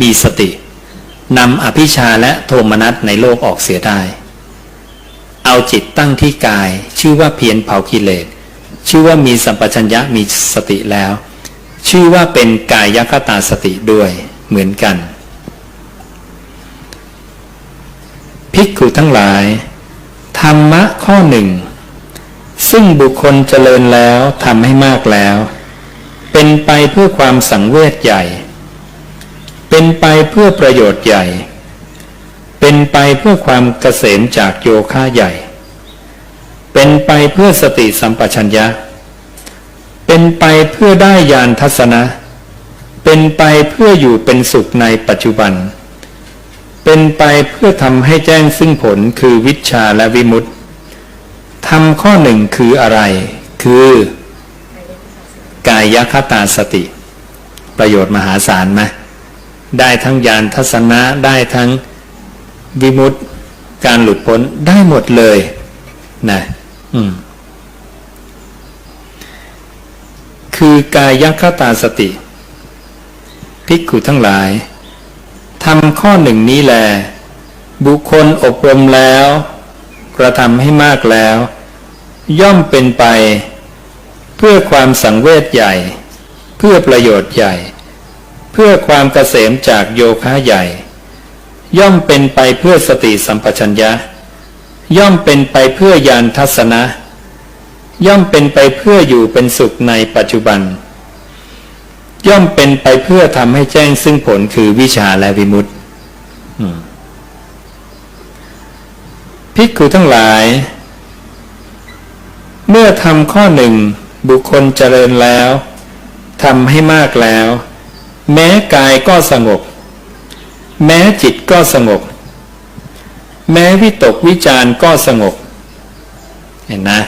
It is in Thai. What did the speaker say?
มีสตินำอภิชาและโทมนัสในโลกออกเสียได้ เอาจิตตั้งที่กาย ชื่อว่าเพียรเผากิเลส ชื่อว่ามีสัมปชัญญะมีสติแล้ว ชื่อว่าเป็นกายคตาสติด้วยเหมือนกัน ภิกขุทั้งหลาย ธรรมะข้อหนึ่ง ซึ่งบุคคลเจริญแล้วทำให้มากแล้ว เป็นไปเพื่อความสังเวชใหญ่ เป็นไปเพื่อประโยชน์ใหญ่ เป็นไปเพื่อความเกษมจากโยคะใหญ่ เป็นไปเพื่อสติสัมปชัญญะ เป็นไปเพื่อได้ญาณทัศนะ เป็นไปเพื่ออยู่เป็นสุขในปัจจุบัน เป็นไปเพื่อทำให้แจ้งซึ่งผลคือวิชาและวิมุตติทำข้อหนึ่งคืออะไร คือ กายคตาสติ ประโยชน์มหาศาลไหม ได้ทั้งญาณทัศนะได้ทั้งวิมุตติการหลุดพ้นได้หมดเลยนะอืมคือกายคตาสติภิกขุทั้งหลายทำข้อหนึ่งนี้แล บุคคลอบรมแล้ว กระทำให้มากแล้ว ย่อมเป็นไป เพื่อความสังเวชใหญ่ เพื่อประโยชน์ใหญ่ เพื่อความเกษมจากโยคะใหญ่ ย่อมเป็นไปเพื่อสติสัมปชัญญะ ย่อมเป็นไปเพื่อยานทัศนะ ย่อมเป็นไปเพื่ออยู่เป็นสุขในปัจจุบัน ย่อมเป็นไปเพื่อทำให้แจ้งซึ่งผลคือวิชาและวิมุตติภิกขุทั้งหลาย เมื่อทำข้อหนึ่งบุคคลเจริญแล้วทำให้มากแล้ว แม้กายก็สงบ แม้จิตก็สงบ แม้วิตกวิจารก็สงบ เห็นนะ